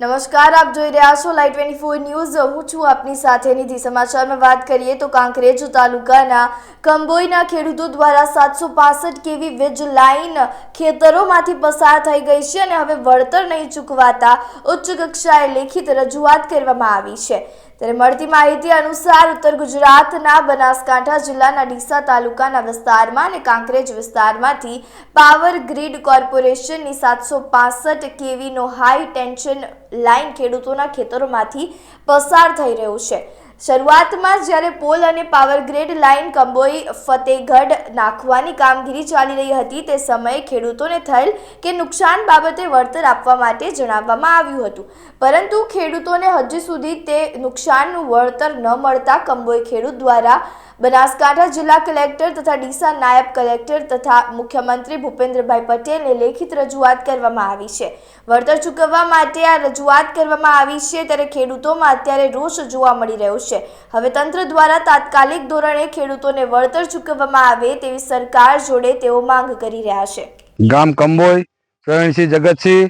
નમસ્કાર, આપ જોઈ રહ્યા છો લાઈટ ટ્વેન્ટી ફોર ન્યૂઝ હું છું આપની સાથે નિધિ. સમાચારમાં વાત કરીએ તો કાંકરેજ તાલુકાના કંબોઈના ખેડૂતો દ્વારા સાતસો પાસઠ કેવી વીજ લાઈન ખેતરોમાંથી પસાર થઈ ગઈ છે અને હવે વળતર નહીં ચૂકવાતા ઉચ્ચ કક્ષાએ લેખિત રજૂઆત કરવામાં આવી છે. ત્યારે મળતી માહિતી અનુસાર ઉત્તર ગુજરાતના બનાસકાંઠા જિલ્લાના ડીસા તાલુકાના વિસ્તારમાં અને કાંકરેજ વિસ્તારમાંથી પાવર ગ્રીડ કોર્પોરેશનની સાતસો પાસઠ કેવીનો હાઈ ટેન્શન લાઇન ખેડૂતોના ખેતરોમાંથી પસાર થઈ રહ્યું છે. શરૂઆતમાં જ્યારે પોલ અને power grid line Kamboi Fatehgarh નાખવાની કામગીરી ચાલી રહી હતી, તે સમયે ખેડૂતોને થયેલ કે નુકસાન બાબતે વળતર આપવા માટે જણાવવામાં આવ્યું હતું. પરંતુ ખેડૂતોને હજુ સુધી તે નુકસાનનું વળતર ન મળતા કંબોઈ ખેડૂત દ્વારા બનાસકાંઠા જિલ્લા કલેક્ટર તથા ડીસા નાયબ કલેક્ટર તથા મુખ્યમંત્રી ભૂપેન્દ્રભાઈ પટેલને લેખિત રજૂઆત કરવામાં આવી છે. વળતર ચૂકવવા માટે આ રજૂઆત કરવામાં આવી છે ત્યારે ખેડૂતોમાં અત્યારે રોષ જોવા મળી રહ્યો છે. હવે તંત્ર દ્વારા તાત્કાલિક ધોરણે ખેડૂતોને વળતર ચૂકવવામાં આવે તેવી સરકાર જોડે તેઓ માંગ કરી રહ્યા છે. ગામ કંબોઈ, પ્રવીણસિંહ જગતસિંહ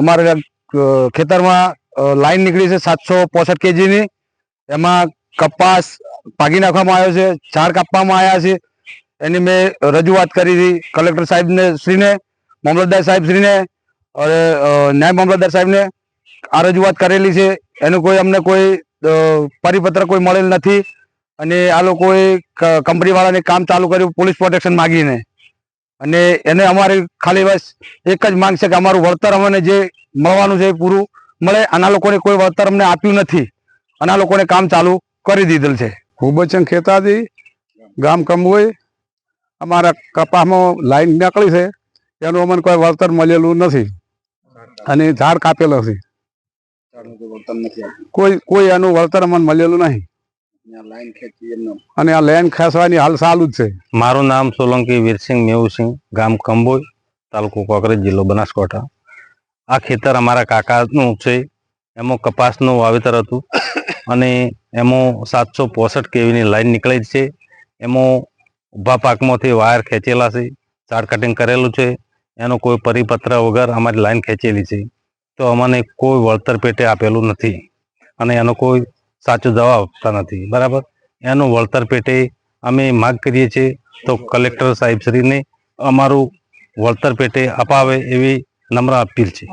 અમારા ખેતરમાં લાઈન નીકળી છે સાતસો પોસઠ કેજીની. એમાં કપાસ પાકી નાખવામાં આવ્યો છે, ઝાડ કાપવામાં આવ્યા છે. એની મેં રજૂઆત કરી હતી કલેક્ટર સાહેબને શ્રીને, મામલતદાર સાહેબ શ્રીને, અને ન્યાય મામલતદાર સાહેબને. આ રજૂઆત કરેલી છે. એનું કોઈ અમને કોઈ પરિપત્ર કોઈ મળેલ નથી. અને આ લોકોએ કંપનીવાળાને કામ ચાલુ કર્યું પોલીસ પ્રોટેક્શન માગીને. અને એને અમારી ખાલી બસ એક જ માંગ છે કે અમારું વળતર અમને જે મળવાનું છે એ પૂરું મળે. આના લોકોને કોઈ વળતર અમને આપ્યું નથી. આના લોકોને કામ ચાલુ કરી દીધેલ છે. હુબચંદ ખેતાજી. ગામ કંબોઈ. અમારા કપાસમાં લાઈન નીકળી છે. એનું અમને કોઈ વળતર મળેલું નથી. અને ઝાડ કાપેલો છે. કોઈ કોઈ એનું વળતર અમને મળેલું નહીં. અને આ લાઈન ખેંચવાની હાલ ચાલુ જ છે. મારું નામ સોલંકી વીરસિંહ મેવુસિંહ ગામ કંબોઈ તાલુકો કોકરેજ જિલ્લો બનાસકાંઠા. આ ખેતર અમારા કાકાનું છે. એમાં કપાસનું વાવેતર હતું. અને એમાં સાતસો પોસઠ કેવીની લાઈન નીકળે છે. એમાં ઊભા પાકમાંથી વાયર ખેંચેલા છે. ઝાડ કટિંગ કરેલું છે. એનો કોઈ પરિપત્ર વગર અમારી લાઈન ખેંચેલી છે. તો અમને કોઈ વળતર પેટે આપેલું નથી અને એનો કોઈ સાચો જવાબ આપતા નથી, બરાબર? એનું વળતર પેટે અમે માગ કરીએ છીએ તો કલેક્ટર સાહેબશ્રીને અમારું વળતર પેટે અપાવે એવી નમ્ર અપીલ છે.